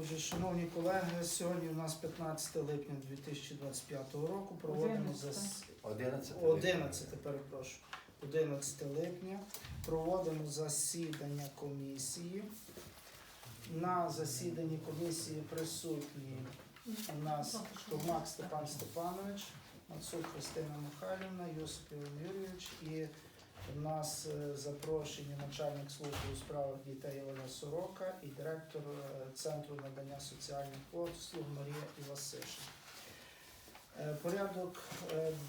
Отже, шановні колеги, сьогодні у нас 15 липня 2025 року. Проводимо зас... 11. 11, перепрошую. 11 липня проводимо засідання комісії. На засіданні комісії присутні у нас Товмак Степан Степанович, Мацук Христина Михайлівна, Йосип Іван Юрійович і у нас е, запрошені начальник служби у справах дітей Олена Сорока і директор е, Центру надання соціальних послуг Марія Івасишин. Е, Порядок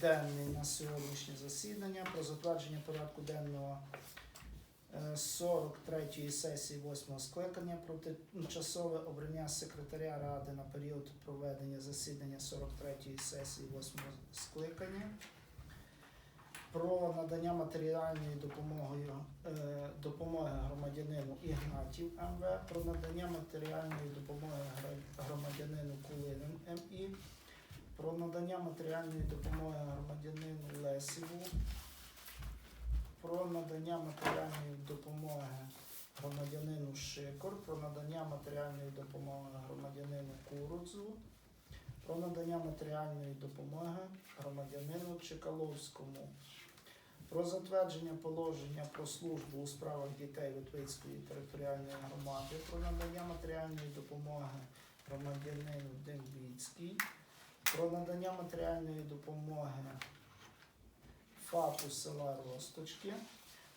денний на сьогоднішнє засідання про затвердження порядку денного е, 43-ї сесії 8-го скликання про тимчасове обрання секретаря ради на період проведення засідання 43-ї сесії 8-го скликання. Про надання матеріальної допомоги, е, допомоги громадянину Ігнатів МВ, про надання матеріальної допомоги громадянину Кулинин МІ, про надання матеріальної допомоги громадянину Лесіву, про надання матеріальної допомоги громадянину Шикор, про надання матеріальної допомоги громадянину Курудзу, про надання матеріальної допомоги громадянину Чекаловському, про затвердження положення про службу у справах дітей Литвицької територіальної громади, про надання матеріальної допомоги громадянину Дембіцькій, про надання матеріальної допомоги ФАПу села Росточки,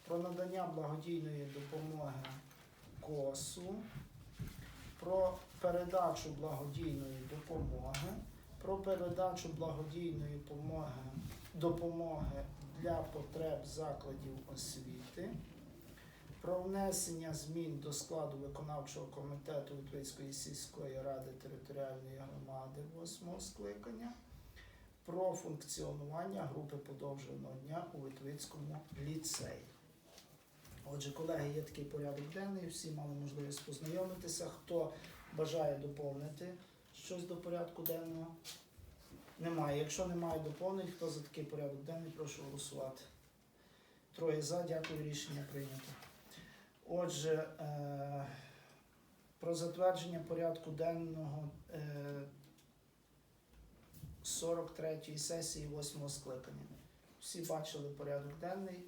про надання благодійної допомоги КОСу, про передачу благодійної допомоги, про передачу благодійної допомоги, допомоги для потреб закладів освіти, про внесення змін до складу виконавчого комітету Литвицької сільської ради територіальної громади 8 скликання, про функціонування групи подовженого дня у Литвицькому ліцеї. Отже, колеги, є такий порядок денний, всі мали можливість познайомитися. Хто бажає доповнити щось до порядку денного? Немає. Якщо немає доповнень, хто за такий порядок денний, прошу голосувати. Троє за, дякую, рішення прийнято. Отже, е, про затвердження порядку денного е, 43-ї сесії 8 скликання. Всі бачили порядок денний,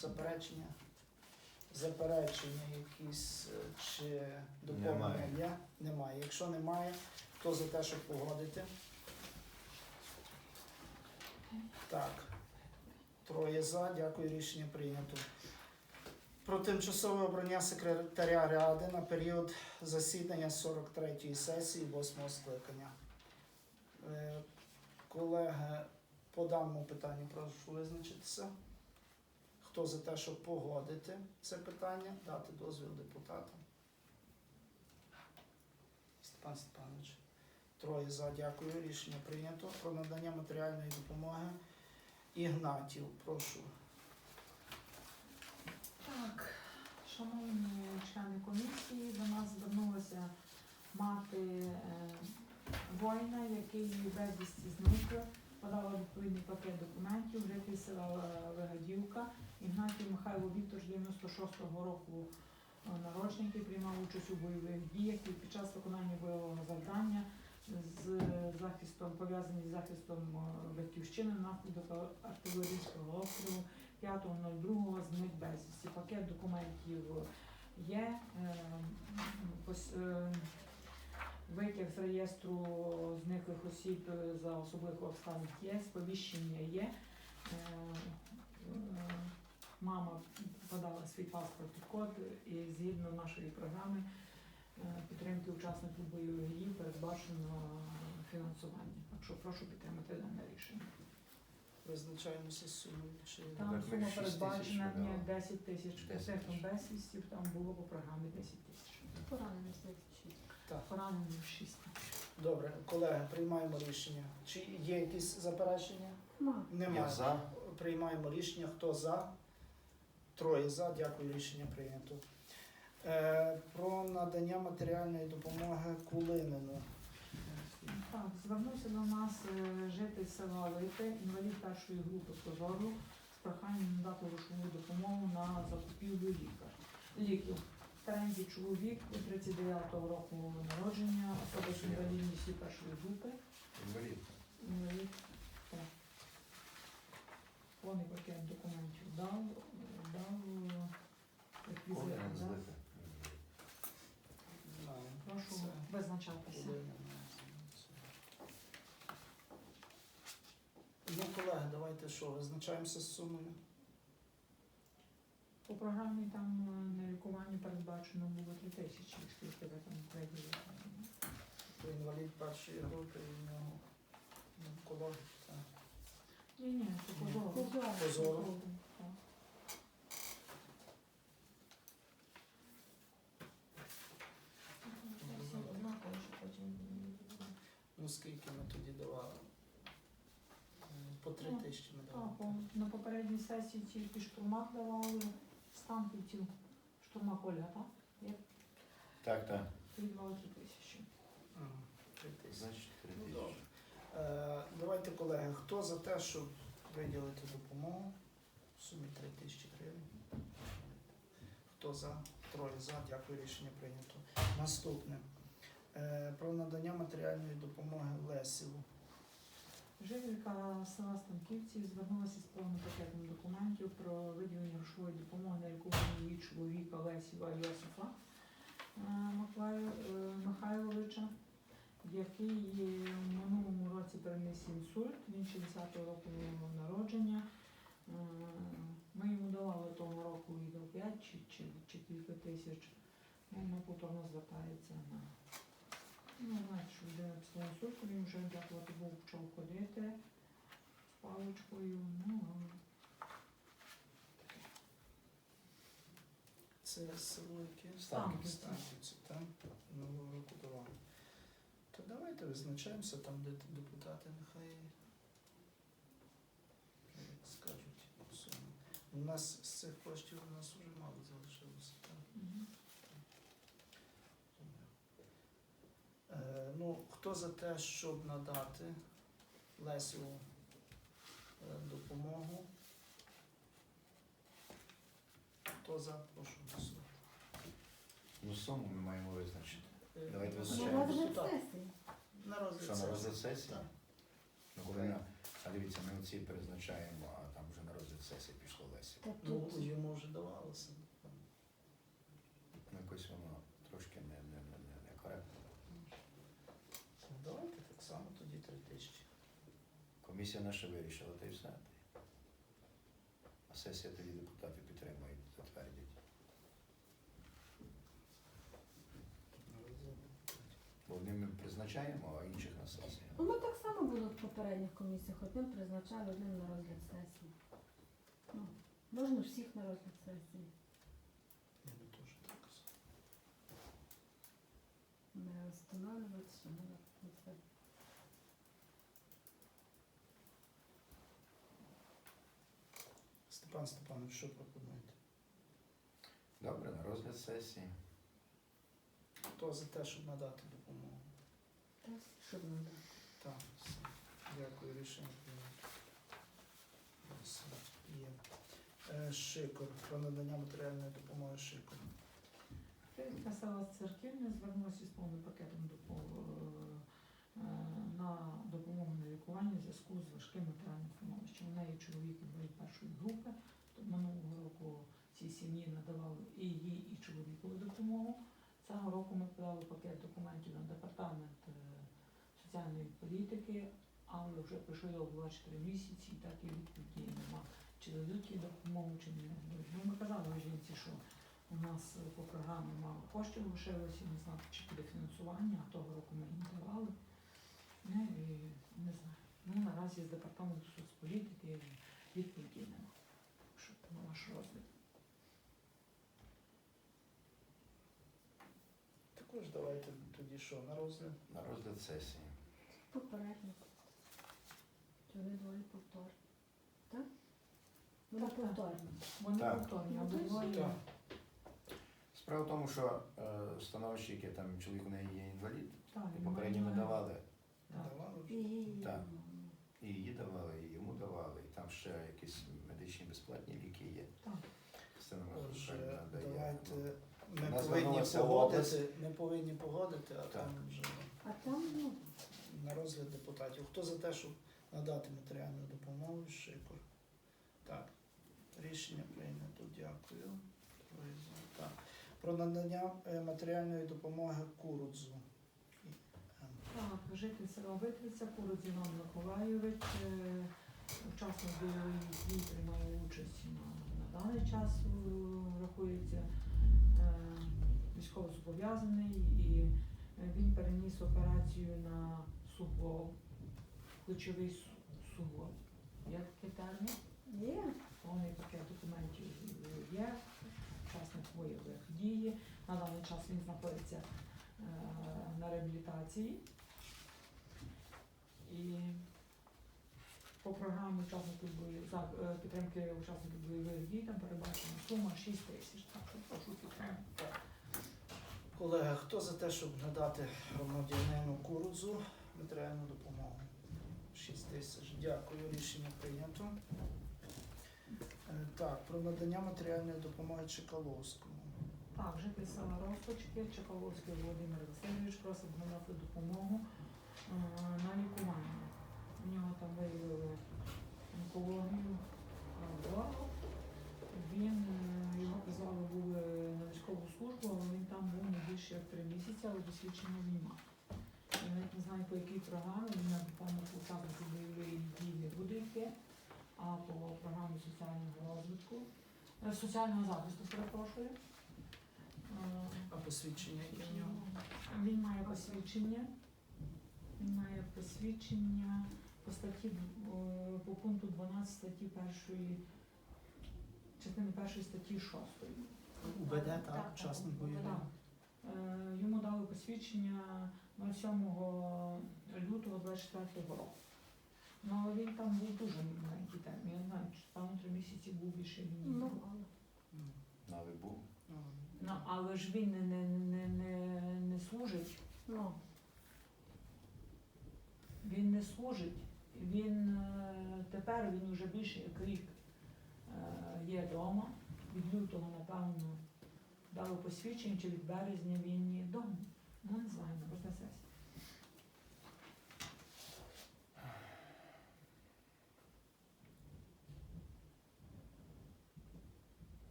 заперечення. Заперечення якісь е, чи доповнення Немає. Немає. Якщо немає, хто за те, щоб погодити? Так. Троє за. Дякую, рішення прийнято. Про тимчасове обрання секретаря Ради на період засідання 43-ї сесії 8 скликання. Е, Колеги, по даному питанню прошу визначитися. Хто за те, щоб погодити це питання, дати дозвіл депутатам? Степан Степанович. Троє за, дякую. Рішення прийнято. Про надання матеріальної допомоги Ігнатів. Прошу. Так, шановні члени комісії, до нас звернулася мати е, воїна, який безвісті зник, подала відповідний пакет документів, житель села е, Вигадівка, Ігнатій Михайло Вікторович 96-го року е, народження, приймав участь у бойових діях і під час виконання бойового завдання з захистом, пов'язані з захистом е, батьківщини внаслідок артилерійського обстрілу 5.02 зник безвісті. Пакет документів є. е, е, Витяг з реєстру зниклих осіб за особливих обставин є, сповіщення є. Мама подала свій паспорт і код, і згідно нашої програми підтримки учасників бойових дій передбачено фінансування. Так що прошу підтримати дане рішення. Визначаємося з сумою. Чи... Там Так, ми сума 6 тисяч передбачена ні, 10 тисяч. По 10 цехам тисяч. безвістів там було по програмі 10 тисяч. Поранений 36. Так. Поранених 6. Добре, колеги, приймаємо рішення. Чи є якісь заперечення? Ма. Немає. Я за. Приймаємо рішення. Хто за? Троє за. Дякую, рішення прийнято. Е, про надання матеріальної допомоги Кулинину. Так, звернувся до нас е, житель села Липи, інвалід першої групи позору з проханням надати грошову допомогу на закупівлю лікар. ліків. Тренді чоловік 39-го року народження, особа з інвалідністю першої групи. Інвалід. Інвалід. Так. Повний пакет документів дав, дав е, Прошу визначатися. Ну, колеги, давайте що, визначаємося з сумою? По програмі там е, на лікуванні передбачено було 3 тисячі, скільки ви там виділили. То інвалід першої групи і в нього онкологія. Ні, ні, це позору. Позору. Так. Ну скільки ми тоді давали? По три Ну, тисячі ми давали. по- на попередній сесії тільки штурмак давали, стан хотів штурмак Ольга, так? Є? Так, так. Віддавали 3 тисячі. Ага, Три тисячі. Значить, три Ну, тисячі. добре. Е, Давайте, колеги, хто за те, щоб виділити допомогу в сумі 3 тисячі гривень? Хто за? Троє за. Дякую, рішення прийнято. Наступне. Е, Про надання матеріальної допомоги Лесіву. Жителька села Станківці звернулася з повним пакетом документів про виділення грошової допомоги на лікування її чоловіка Лесіва Йосифа е, е, Михайловича, який в минулому році переніс інсульт, він 60-го року народження. Ми йому давали того року і до 5 чи, чи, чи кілька тисяч. Ну, Вона повторно звертається на Ну, людина після інсульту, він вже дякувати Богу почав ходити з паличкою. Ну, Це село яке? Станківці. Станківці, там нового року давали. То давайте визначаємося там, де депутати нехай як скажуть суму. У нас з цих коштів у нас вже мало залишилося. Так? мгм. Е, ну, хто за те, щоб надати Лесю е, допомогу? Хто за? Прошу голосувати. Ну, суму ми маємо визначити. Е, Давайте ну, визначаємо. розгляд сесії. На розгляд Що на сесії. розгляд сесії? Так. Ну, коли на... А дивіться, ми оці призначаємо, а там вже на розгляд сесії пішло Лесі. Ну, йому вже давалося. Ну, якось воно трошки не, не, не, не, не коректно. Ну, Давайте так само тоді три тисячі. Комісія наша вирішила, та й все. А сесія тоді депутатів підтримують, затвердять. Бо одним ми призначаємо, а інших на сесії. Ну, ми так само було в попередніх комісіях. Одним призначали, одним на розгляд сесії. Ну, можна всіх на розгляд сесії. Я. Не встановлювати, що ми на це. Степан Степанович, що пропонуєте? Добре, на розгляд сесії. Хто за те, щоб надати допомогу? Та щоб не дати. Так, все. Дякую, рішення прийнято. Є. Е, Шикор. Про надання матеріальної допомоги Шикор. Жителька села Церківня звернулася з повним пакетом допо- е, на допомогу в зв'язку з важким матеріальним становищем. У неї чоловік інвалід першої групи. То минулого року цій сім'ї надавали і їй, і чоловікову допомогу. Цього року ми подали пакет документів на департамент е, соціальної політики, але вже пройшло 24 місяці, і так і відповіді нема. Чи дадуть їй допомогу, чи не дадуть. Ну, ми казали жінці, що у нас е, по програмі мало коштів лишилося, не знати, чи буде фінансування, а того року ми їм давали. Ну, і не знаю. Ну, наразі з департаменту соцполітики відповіді нема. Що на ваш розгляд. Також давайте тоді що, на розгляд? На розгляд сесії. Попередник. Вони двоє повтор? Так? Вони Так, так. повторні. Вони Так. повторні, Ну, обидвоє. так. Справа в тому, що е, становище, яке там чоловік у неї є інвалід, Так, і попередньо ми давали. Так. Давали вже? І Так. І її давали, і йому давали, і там ще якісь медичні безплатні ліки є. Отже, давайте ми Вона повинні звернулася в погодити, ми повинні погодити, а там вже А там, ну, на розгляд депутатів. Хто за те, щоб надати матеріальну допомогу? Шикор. Так, рішення прийнято. Дякую. Троє за. Так. Про надання е, матеріальної допомоги Курудзу. Так, житель села Витриця, Куру Зінон Миколайович, е, учасник бойових дій приймає участь на, на даний час, е, рахується е, військовозобов'язаний і е, він переніс операцію на суглоб, ключовий су- суглоб. Є такий термін? є. Повний пакет документів є, учасник бойових дій. На даний час він знаходиться е, на реабілітації. І по програмі учасників е, підтримки учасників бойових дій там передбачена сума 6 тисяч. Так що прошу підтримати. Колеги, хто за те, щоб надати громадянину Курудзу матеріальну допомогу? 6 тисяч. Дякую, рішення прийнято. Е, Так, про надання матеріальної допомоги Чекаловському. Так, житель села Росточки, Чекаловський Володимир Васильович просить надати допомогу на лікування. У нього там виявили онкологію горла. Він е, його позвали були на військову службу, але він там був не більше як три місяці, але досвідчення він мав. Я навіть не знаю по якій програмі, він на допомогу учасників бойової дії не буде йти, а по програмі соціального розвитку, е, соціального захисту, перепрошую. Е, А посвідчення є в нього? він має посвідчення. Він має посвідчення по статті е, по пункту 12 статті першої частини першої статті 6. УБД, так, так, бойових. Так. Е, Йому дали посвідчення 07 лютого 24 року. Ну, але він там був дуже маленький термін. Я не знаю, чи там три місяці був більше він. Ну, був. але. Був. ну, Ну, але ж він не, не, не, не, не служить. Ну, Він не служить. Він е, тепер він вже більше як рік е, є вдома. Від лютого, напевно, дало посвідчення, чи від березня він є вдома. Ну, не знаю, на розгляд сесії.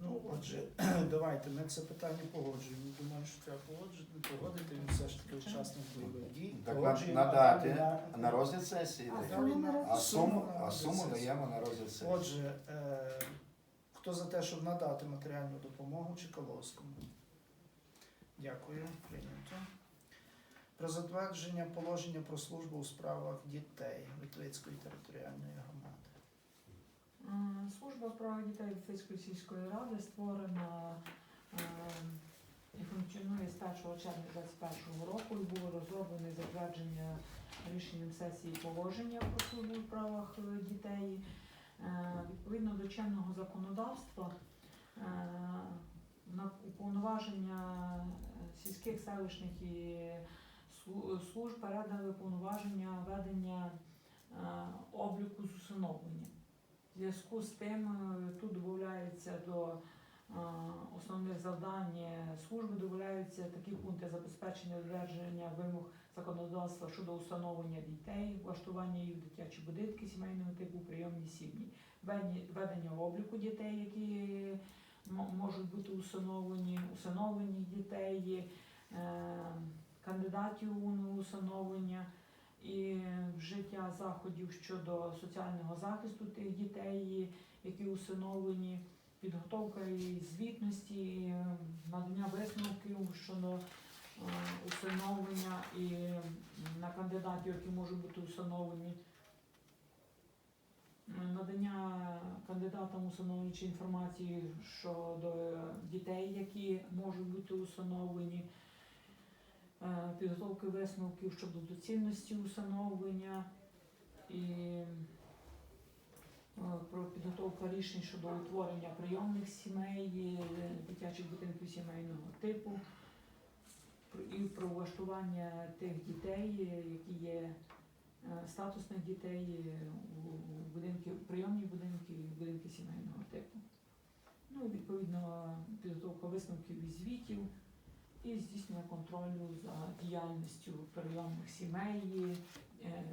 Ну, отже, давайте ми це питання погоджуємо. Думаю, що треба погоджувати, погодити. Він все ж таки учасник бойових дій. Так на- Погоджуємо, надати а на розгляд сесії. А на А суму, а суму даємо на розгляд сесії. Отже, е, хто за те, щоб надати матеріальну допомогу Чекаловському? Дякую, прийнято. Про затвердження положення про службу у справах дітей Витвицької територіальної громади. Служба у справах дітей Ліцейської сільської ради створена е, і функціонує з 1 червня 2021 року і було розроблено і затвердження рішенням сесії положення про службу у справах е, дітей. Е, Відповідно до чинного законодавства е, на уповноваження сільських селищних і служб передали повноваження ведення обліку з усиновлення. В зв'язку з тим е, тут додається до е, основних завдань служби додаються такі пункти забезпечення додержання вимог законодавства щодо установлення дітей, влаштування їх в дитячі будинки сімейного типу, прийомні сім'ї, ведення- обліку дітей, які можуть бути усиновлені, усиновлені дітей, е, кандидатів у усиновлення і вжиття заходів щодо соціального захисту тих дітей, які усиновлені, підготовка і звітності, е, надання висновків щодо е, усиновлення і на кандидатів, які можуть бути усиновлені. Надання кандидатам усиновлюючої інформації щодо дітей, які можуть бути усиновлені, е, підготовки висновків щодо доцільності усиновлення і е, про підготовку рішень щодо утворення прийомних сімей, е, дитячих будинків сімейного типу і про влаштування тих дітей, е, які є е, статусних дітей е, у будинки, прийомні будинки і будинки сімейного типу. Ну відповідно підготовка висновків і звітів і здійснення контролю за діяльністю прийомних сімей, е,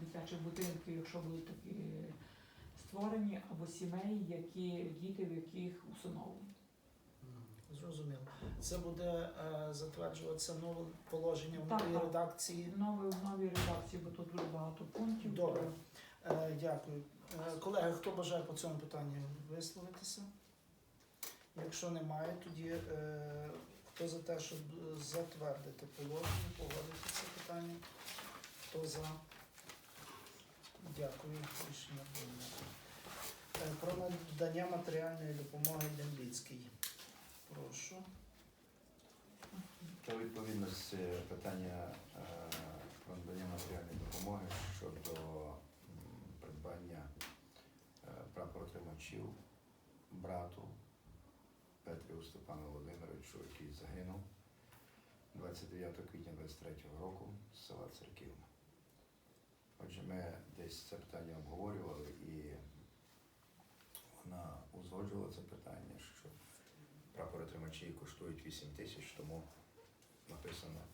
дитячих будинків, якщо будуть такі створені, або сімей, які діти в яких усиновлені. Зрозуміло. Це буде е, затверджуватися нове положення в новій так. редакції. Нові в новій редакції, бо тут дуже багато пунктів. Добре. Е, Дякую. Е, Колеги, хто бажає по цьому питанню висловитися? Якщо немає, тоді е, хто за те, щоб затвердити положення, погодити це питання? Хто за? Дякую. Рішення прийнято. Е, Про надання матеріальної допомоги Дембіцькій. Прошу. То відповідно з е, питання е, про надання матеріальної допомоги щодо придбання е, прапоротримачів брату Петрію Степану Володимировичу, який загинув 29 квітня 23 року з села Церківна. Отже, ми десь це питання обговорювали і вона узгоджувала це питання, що прапоротримачі коштують 8 тисяч, тому написано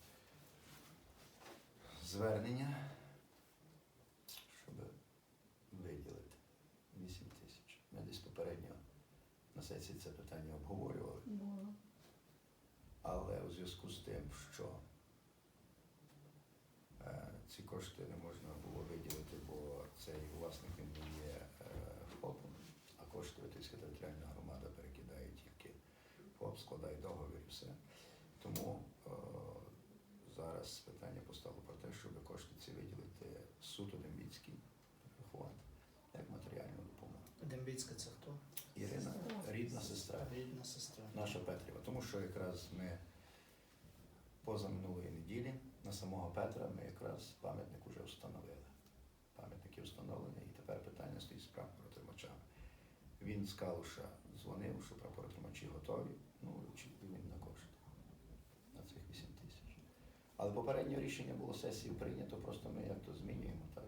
звернення, щоб виділити 8 тисяч. Ми десь попередньо на сесії це питання обговорювали, Було. але у зв'язку з тим, що е, ці кошти не можна було виділити, бо цей власник він не є е, ФОПом, а кошти Витильська територіальна громада перекидає тільки ФОП, складає договір і все. Тому е, зараз питання постало про те, щоб кошти ці виділити суто Дембіцький фонд як матеріальну допомогу. Дембіцька це хто? Ірина, рідна сестра, Рідна сестра. наша Петріва. Тому що якраз ми поза минулої неділі на самого Петра ми якраз пам'ятник вже встановили. Пам'ятники встановлені, і тепер питання стоїть з прапоротримачами. Він з Калуша дзвонив, що прапоротримачі готові. Ну, очікує він на кошти на цих 8 тисяч. Але попереднє рішення було сесії прийнято, просто ми як то змінюємо так.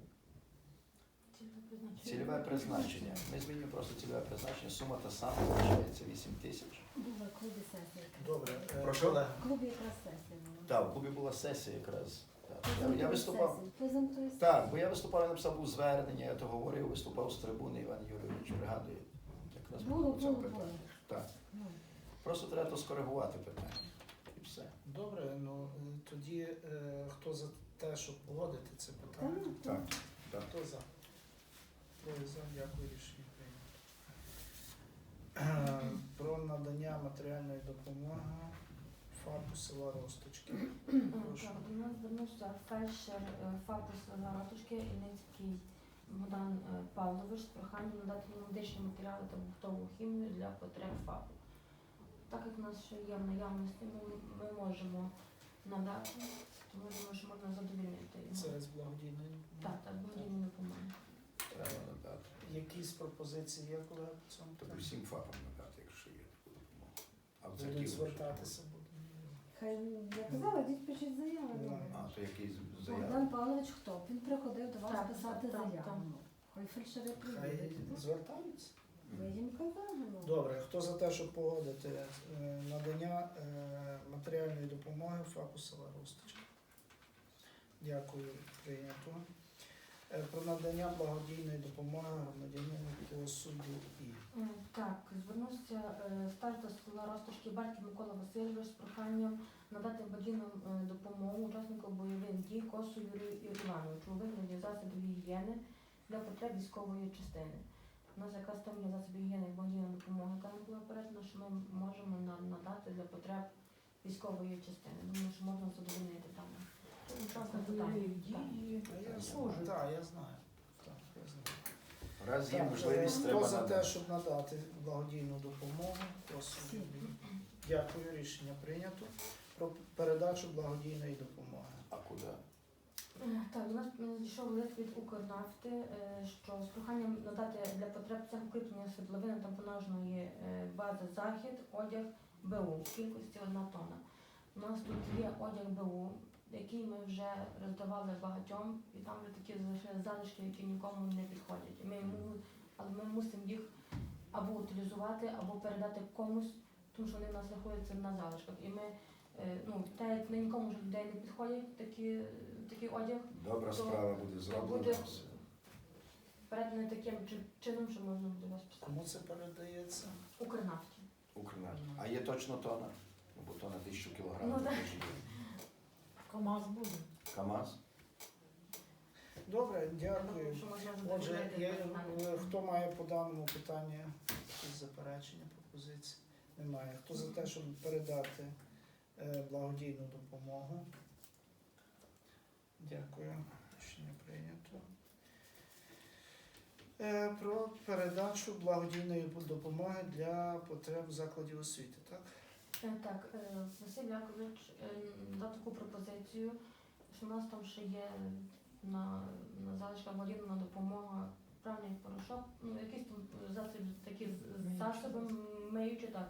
Цільове призначення. Ми змінюємо просто цільове призначення. Сума та сама залишається 8 тисяч. Була в клубі сесія. Добре, е, Прошу? В клубі якраз сесія була. Так, в клубі була сесія якраз. Так. Я, я виступав. Презентуй. Так, бо я виступав, я написав був звернення, я то говорив, виступав з трибуни Іван Юрійович, пригадує. Якраз Було, по цьому було, питанню. було. Так. Ну, Просто треба то скоригувати питання. І все. Добре, ну е, тоді е, хто за те, щоб погодити це та питання? ну, Так. так. Хто за? Троє за, дякую, рішення прийнято. Е, Про надання матеріальної допомоги ФАПу села Росточки. Прошу. Так, до нас звернувся фельдшер е, ФАПу села Ратушки Іницький Богдан е, Павлович з проханням надати йому медичні матеріали та побутову хімію для потреб ФАПу. Так як в нас ще є в наявності, ми, ми можемо надати, тому думаю, що можна задовільнити його. Це з благодійної. Так, так, благодійну допомогу. Треба надати. Якісь пропозиції є, колеги, по цьому Тобто питанню? всім ФАПам надати, якщо є таку допомогу. А в Будуть церкві звертатися будемо. Хай я казала, йдіть пишіть заяву. А, то якийсь заяв. Богдан Павлович хто? Він приходив до вас Так, писати так, так, заяву. так. Хай фельдшери Хай приїдуть. звертаються. Ви їм казали. ну. Добре, хто за те, щоб погодити е, надання е, матеріальної допомоги ФАПу села Росточка? Дякую, прийнято. Е, Про надання благодійної допомоги громадянину по суду і. Е, Так, звернувся е, староста села Ростошки Барків Микола Васильович з проханням надати благодійну допомогу учаснику бойових дій Косу Юрію Івановичу у вигляді засобів гігієни для потреб військової частини. У нас якраз там є засоби гігієни і благодійна допомога, яка не була передана, що ми можемо надати для потреб військової частини. Думаю, що можна задовольнити там. Учасник. Так. дії. Так, я знаю. Так, я знаю. Раз є Так, можливість, е, треба Хто за те, надати. щоб надати благодійну допомогу? Прошу. Дякую, рішення прийнято. Про передачу благодійної допомоги. А куди? Е, Так, до нас надійшов лист від Укрнафти, е, що з проханням надати для потреб цього укріплення свердловини та понажної е, бази захід одяг БУ в кількості одна тонна. У нас тут є одяг БУ, який ми вже роздавали багатьом, і там вже такі залишки, які нікому не підходять. І Ми, але ми мусимо їх або утилізувати, або передати комусь, тому що вони в нас знаходяться на залишках. І ми, е, ну, те, як нікому вже людей не підходять такі, такий одяг, Добра То- справа буде буде- зроблена. переданий таким чином, що можна буде вас писати. Кому це передається? Укрнафті. Укрнафта. А є точно тона? Ну, бо тона тисячу кілограмів. Ну. КАМАЗ буде. КАМАЗ. Добре, дякую. Отже, передати. е, хто має по даному питанню якісь заперечення, пропозиції? Немає. Хто за те, щоб передати е, благодійну допомогу? Дякую. Рішення прийнято. Е, Про передачу благодійної допомоги для потреб закладів освіти, так? Е, Так, е, Василь Якович е, дав таку пропозицію, що в нас там ще є на, на залишках молінна допомога, правильний порошок, ну якісь там засоби, такі засоби миючі, так.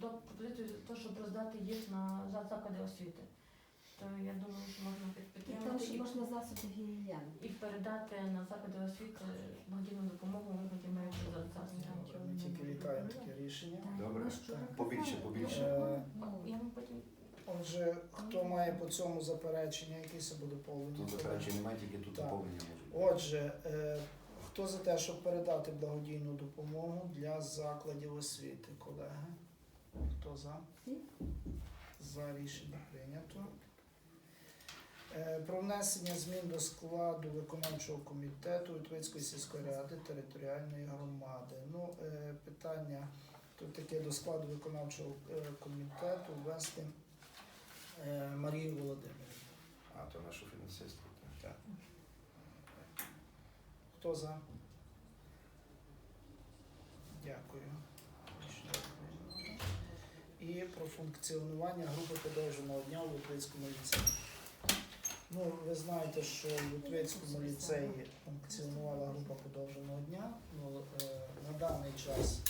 Про пропозицію то, щоб роздати їх на заклади освіти. То я думаю, що можна під- І там підтримати і, можна засоби і передати на заклади освіти благодійну допомогу вигляді миючих рішення. Добре. Побільше, побільше. Е, Я вам потім Отже, хто має по цьому заперечення, якісь або доповнення? Тут заперечень немає, тільки тут Так. доповнення може. Отже, е, хто за те, щоб передати благодійну допомогу для закладів освіти, колеги? Хто за? За рішення прийнято. Е, Про внесення змін до складу виконавчого комітету Вітвицької сільської ради територіальної громади. Ну, е, питання тут таке до складу виконавчого е, комітету ввести е, Марію Володимирівну. А, то нашу фінансистку. так. Хто за? Дякую. І про функціонування групи подовженого дня у Литвицькому ліцеї. Ну, ви знаєте, що в Литвицькому ліцеї функціонувала група подовженого дня. Ну, е, на даний час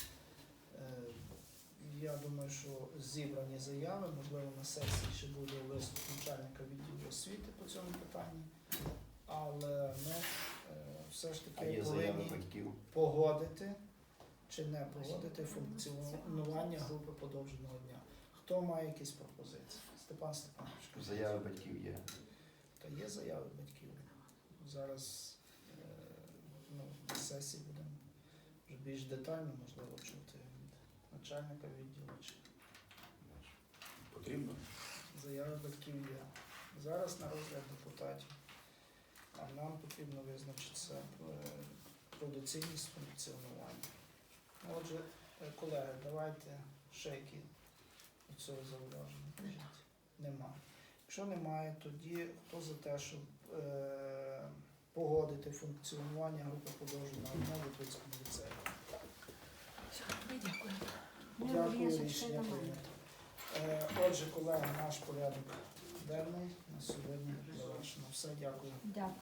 я думаю, що зібрані заяви, можливо, на сесії ще буде виступ начальника відділу освіти по цьому питанні. Але ми е, все ж А таки є заяви повинні батьків. погодити чи не погодити функціонування групи подовженого дня. Хто має якісь пропозиції? Степан Степанович. Заяви батьків є. Та є заяви батьків. Зараз е, ну, на сесії будемо вже більш детально, можливо, чути начальника відділу чи Потрібно? Заяви батьків є. Зараз на розгляд депутатів. А нам потрібно визначитися е, про доцільність функціонування. Ну, Отже, е, колеги, давайте ще які до цього зауваження. кажіть. Нема. Якщо немає, тоді хто за те, щоб е, погодити функціонування групи подовженого в Литвицькому ліцеї? Дякую. Ну, Дякую, рішення прийнято. Е, Отже, колеги, наш порядок денний на сьогодні завершено. Все. Дякую.